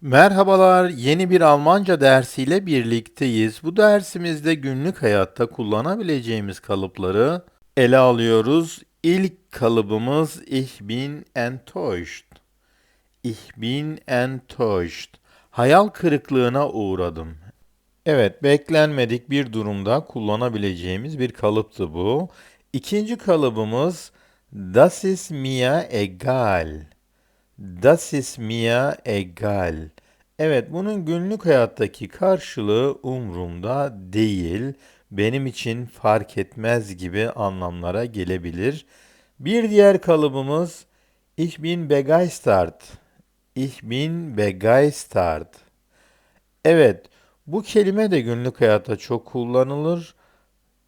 Merhabalar, yeni bir Almanca dersiyle birlikteyiz. Bu dersimizde günlük hayatta kullanabileceğimiz kalıpları ele alıyoruz. İlk kalıbımız Ich bin enttäuscht. Ich bin enttäuscht. Hayal kırıklığına uğradım. Evet, beklenmedik bir durumda kullanabileceğimiz bir kalıptı bu. İkinci kalıbımız Das ist mir egal. Das ist mir egal. Evet, bunun günlük hayattaki karşılığı umrumda değil, benim için fark etmez gibi anlamlara gelebilir. Bir diğer kalıbımız Ich bin begeistert. Ich bin begeistert. Evet, bu kelime de günlük hayatta çok kullanılır.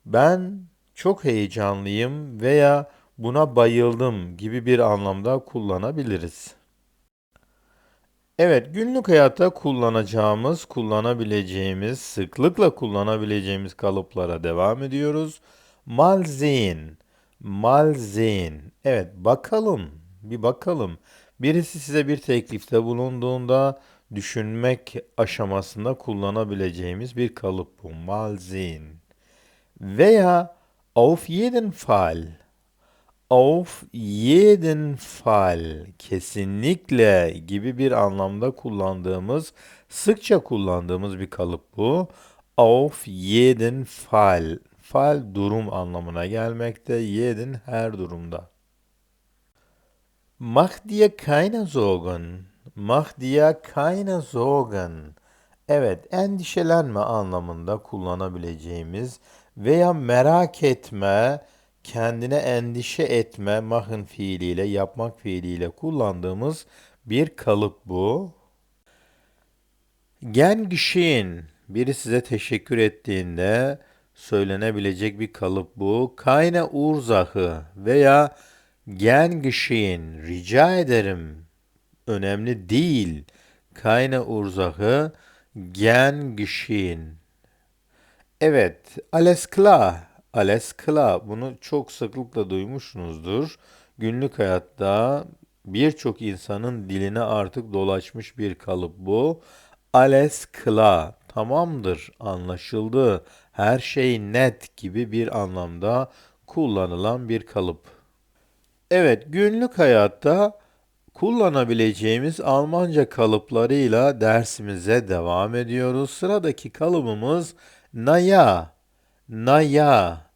Ben çok heyecanlıyım veya buna bayıldım gibi bir anlamda kullanabiliriz. Evet, günlük hayatta kullanacağımız, kullanabileceğimiz, sıklıkla kullanabileceğimiz kalıplara devam ediyoruz. Mal sehen, mal sehen. Evet, bakalım, bir bakalım. Birisi size bir teklifte bulunduğunda düşünmek aşamasında kullanabileceğimiz bir kalıp bu. Mal sehen. Veya auf jeden Fall. Auf jeden Fall, kesinlikle gibi bir anlamda kullandığımız, sıkça kullandığımız bir kalıp bu. Auf jeden Fall. Fall durum anlamına gelmekte. Jeden her durumda. Mach dir keine Sorgen. Mach dir keine Sorgen. Evet, endişelenme anlamında kullanabileceğimiz veya merak etme, kendine endişe etme machen fiiliyle, yapmak fiiliyle kullandığımız bir kalıp bu. Gern geschehen, biri size teşekkür ettiğinde söylenebilecek bir kalıp bu. Keine Ursache veya gern geschehen, rica ederim, önemli değil. Keine Ursache, gern geschehen. Evet, alles klar, alles klar. Bunu çok sıklıkla duymuşsunuzdur. Günlük hayatta birçok insanın diline artık dolaşmış bir kalıp bu. Alles klar, tamamdır, anlaşıldı, her şey net gibi bir anlamda kullanılan bir kalıp. Evet, günlük hayatta kullanabileceğimiz Almanca kalıplarıyla dersimize devam ediyoruz. Sıradaki kalıbımız naya. Naya.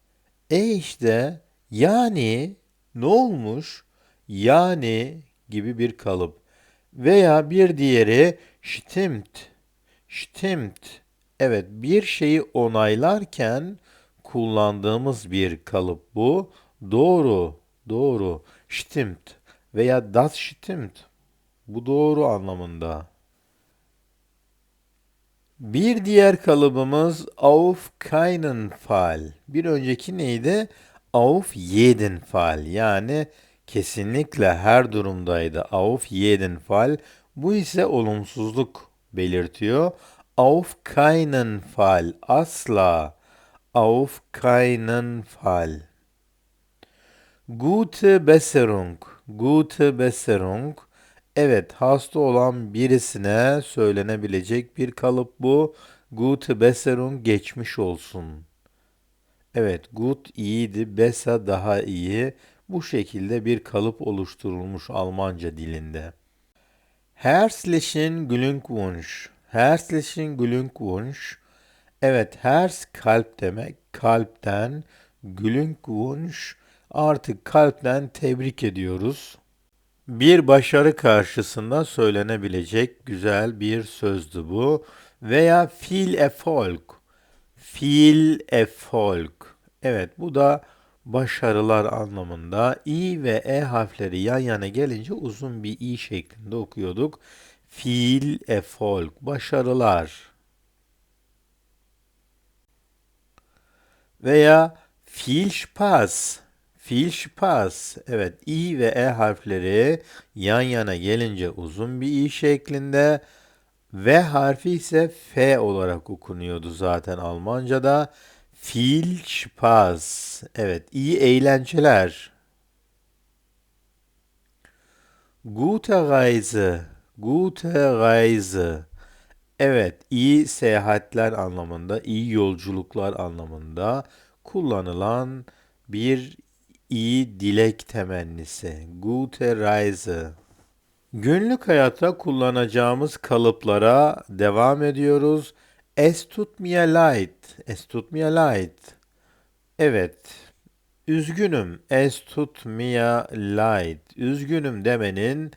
E işte yani ne olmuş? Yani gibi bir kalıp. Veya bir diğeri stimmt. Stimmt. Evet bir şeyi onaylarken kullandığımız bir kalıp bu. Doğru, doğru. Stimmt veya das stimmt. Bu doğru anlamında. Bir diğer kalıbımız auf keinen Fall. Bir önceki neydi? Auf jeden Fall. Yani kesinlikle her durumdaydı. Auf jeden Fall. Bu ise olumsuzluk belirtiyor. Auf keinen Fall. Asla. Auf keinen Fall. Gute Besserung. Gute Besserung. Evet, hasta olan birisine söylenebilecek bir kalıp bu. Gute Besserung geçmiş olsun. Evet, gut iyiydi, besser daha iyi. Bu şekilde bir kalıp oluşturulmuş Almanca dilinde. Herzlichen Glückwunsch. Herzlichen Glückwunsch. Evet, Herz kalp demek. Kalpten, Glückwunsch artık kalpten tebrik ediyoruz. Bir başarı karşısında söylenebilecek güzel bir sözdü bu. Veya viel Erfolg. Viel Erfolg. Evet bu da başarılar anlamında. i ve e harfleri yan yana gelince uzun bir i şeklinde okuyorduk. Viel Erfolg. Başarılar. Veya viel Spaß. Fiil Spaß. Evet i ve e harfleri yan yana gelince uzun bir i şeklinde. V harfi ise F olarak okunuyordu zaten Almanca'da. Viel Spaß. Evet iyi eğlenceler. Gute Reise. Gute Reise. Evet, iyi seyahatler anlamında, iyi yolculuklar anlamında kullanılan bir iyi dilek temennisi. Gute Reise. Günlük hayatta kullanacağımız kalıplara devam ediyoruz. Es tut mir leid. Es tut mir leid. Evet. Üzgünüm. Es tut mir leid. Üzgünüm demenin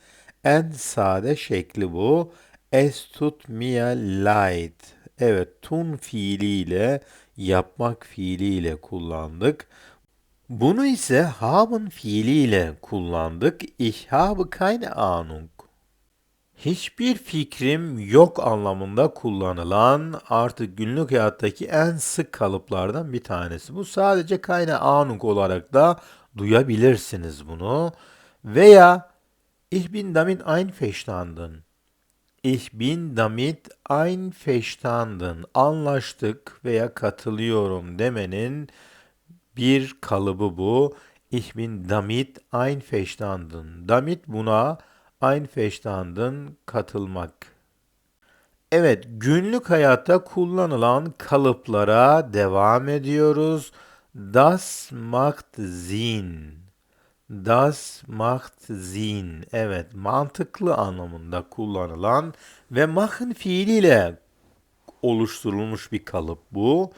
en sade şekli bu. Es tut mir leid. Evet, tun fiiliyle, yapmak fiiliyle kullandık. Bunu ise haben fiiliyle kullandık. Ich habe keine Ahnung. Hiçbir fikrim yok anlamında kullanılan artık günlük hayattaki en sık kalıplardan bir tanesi. Bu sadece keine Ahnung olarak da duyabilirsiniz bunu. Veya ich bin damit einverstanden. Ich bin damit einverstanden. Anlaştık veya katılıyorum demenin bir kalıbı bu. Ich bin damit einverstanden. Damit buna einverstanden katılmak. Evet, günlük hayatta kullanılan kalıplara devam ediyoruz. Das macht Sinn. Das macht Sinn. Evet, mantıklı anlamında kullanılan ve machen fiiliyle oluşturulmuş bir kalıp bu.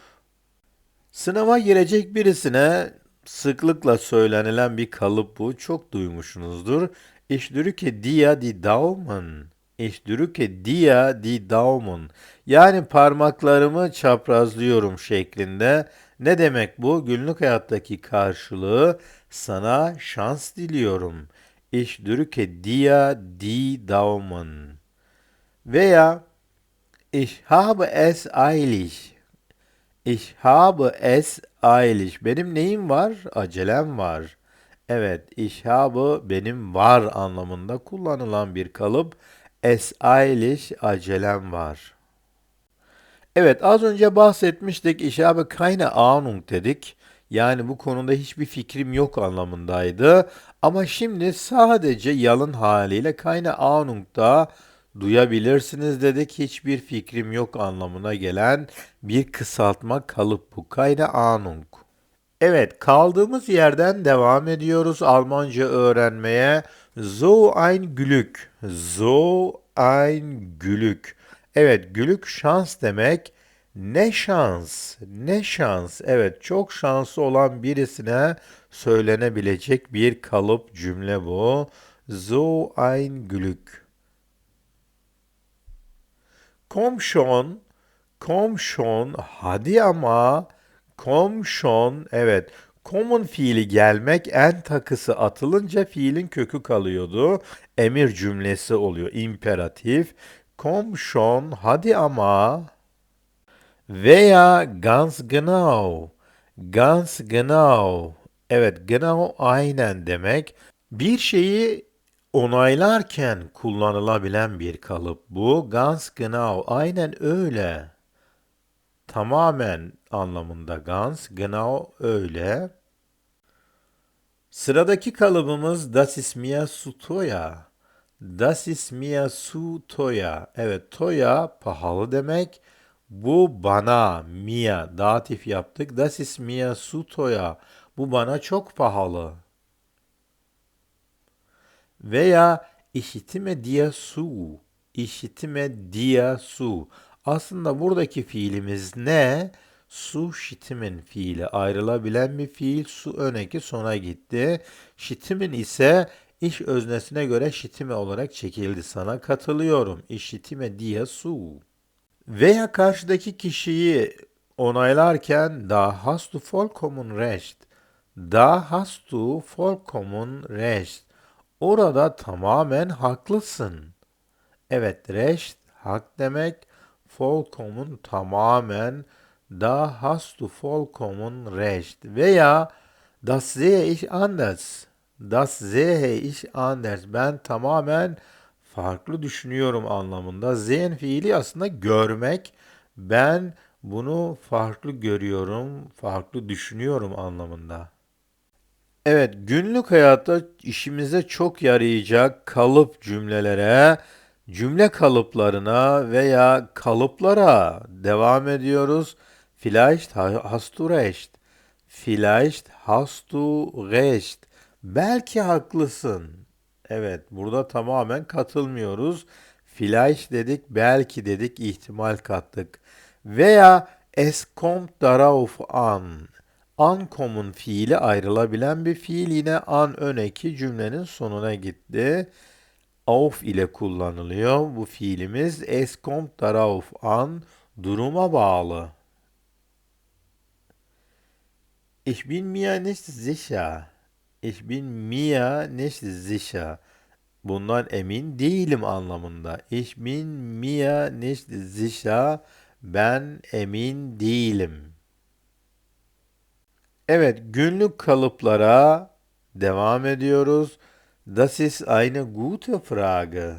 Sınava girecek birisine sıklıkla söylenilen bir kalıp bu. Çok duymuşsunuzdur. Ich drücke dir die Daumen. Ich drücke dir die Daumen. Yani parmaklarımı çaprazlıyorum şeklinde. Ne demek bu? Günlük hayattaki karşılığı sana şans diliyorum. Ich drücke dir die Daumen. Veya ich habe es eilig. Ich habe es eilig. Benim neyim var? Acelem var. Evet, ich habe benim var anlamında kullanılan bir kalıp. Es eilig acelem var. Evet, az önce bahsetmiştik. Ich habe keine Ahnung dedik. Yani bu konuda hiçbir fikrim yok anlamındaydı. Ama şimdi sadece yalın haliyle keine Ahnung da duyabilirsiniz dedik. Hiçbir fikrim yok anlamına gelen bir kısaltma kalıp bu. Keine Ahnung. Evet, kaldığımız yerden devam ediyoruz Almanca öğrenmeye. So ein Glück. So ein Glück. Evet, Glück şans demek. Ne şans, ne şans. Evet, çok şanslı olan birisine söylenebilecek bir kalıp cümle bu. So ein Glück. Komm schon, hadi ama, komm schon, evet. Kom'un fiili gelmek en takısı atılınca fiilin kökü kalıyordu. Emir cümlesi oluyor, imperatif. Komm schon, hadi ama. Veya ganz genau, ganz genau. Evet, genau aynen demek. Bir şeyi onaylarken kullanılabilen bir kalıp bu. Ganz genau, aynen öyle. Tamamen anlamında ganz, genau öyle. Sıradaki kalıbımız das ist mir zu teuer. Das ist mir zu teuer. Evet, teuer pahalı demek. Bu bana, mir, datif yaptık. Das ist mir zu teuer. Bu bana çok pahalı. Veya işitime dir su. İşitime dir su. Aslında buradaki fiilimiz ne? Su şitimin fiili. Ayrılabilen bir fiil. Su öneki sona gitti. Şitimin ise iş öznesine göre şitime olarak çekildi. Sana katılıyorum. İşitime diye su. Veya karşıdaki kişiyi onaylarken da hast du vollkommen recht. Da hast du vollkommen recht. Orada tamamen haklısın. Evet, recht hak demek. Vollkommen tamamen. Da hast du vollkommen recht. Veya das sehe ich anders. Das sehe ich anders. Ben tamamen farklı düşünüyorum anlamında. Sehen fiili aslında görmek. Ben bunu farklı görüyorum, farklı düşünüyorum anlamında. Evet, günlük hayatta işimize çok yarayacak kalıp cümlelere Cümle kalıplarına veya kalıplara devam ediyoruz. Vielleicht ha- hast du recht. Vielleicht hast du recht. Belki haklısın. Evet, burada tamamen katılmıyoruz. Vielleicht dedik, belki dedik, ihtimal kattık. Veya es kommt darauf an. Ankom'un fiili ayrılabilen bir fiil yine an öneki cümlenin sonuna gitti. Auf ile kullanılıyor bu fiilimiz. Es kommt darauf an duruma bağlı. Ich bin mir nicht sicher. Ich bin mir nicht sicher. Bundan emin değilim anlamında. Ich bin mir nicht sicher. Ben emin değilim. Evet, günlük kalıplara devam ediyoruz. Das ist eine gute Frage.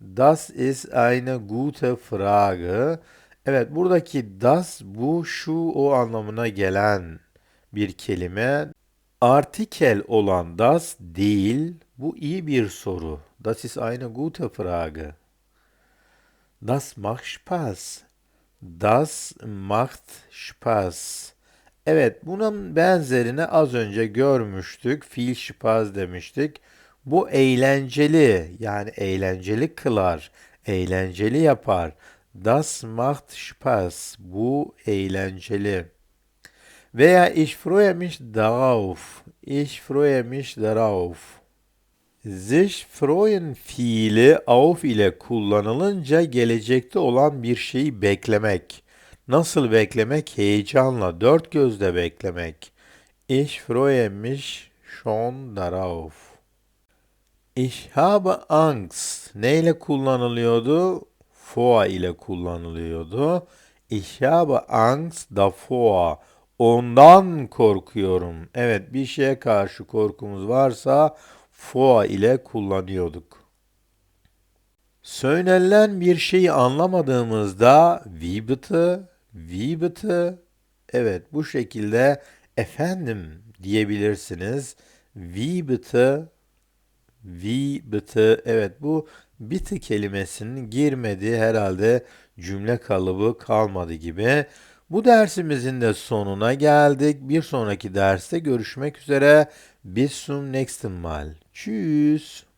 Das ist eine gute Frage. Evet, buradaki das bu, şu, o anlamına gelen bir kelime. Artikel olan das değil, bu iyi bir soru. Das ist eine gute Frage. Das macht Spaß. Das macht Spaß. Evet, bunun benzerini az önce görmüştük. Viel Spaß demiştik. Bu eğlenceli, yani eğlenceli kılar, eğlenceli yapar. Das macht Spaß. Bu eğlenceli. Veya ich freue mich darauf. Ich freue mich darauf. Sich freuen fiili auf ile kullanılınca gelecekte olan bir şeyi beklemek. Nasıl beklemek? Heyecanla, dört gözle beklemek. Ich freue mich schon darauf. Ich habe Angst. Ne ile kullanılıyordu? Vor ile kullanılıyordu. Ich habe Angst davor. Ondan korkuyorum. Evet, bir şeye karşı korkumuz varsa vor ile kullanıyorduk. Söylenilen bir şeyi anlamadığımızda wie bitte, wie bitte, evet bu şekilde efendim diyebilirsiniz. Wie bitte, evet bu bitte kelimesinin girmediği herhalde cümle kalıbı kalmadı gibi. Bu dersimizin de sonuna geldik. Bir sonraki derste görüşmek üzere. Bis zum nächsten Mal. Tschüss.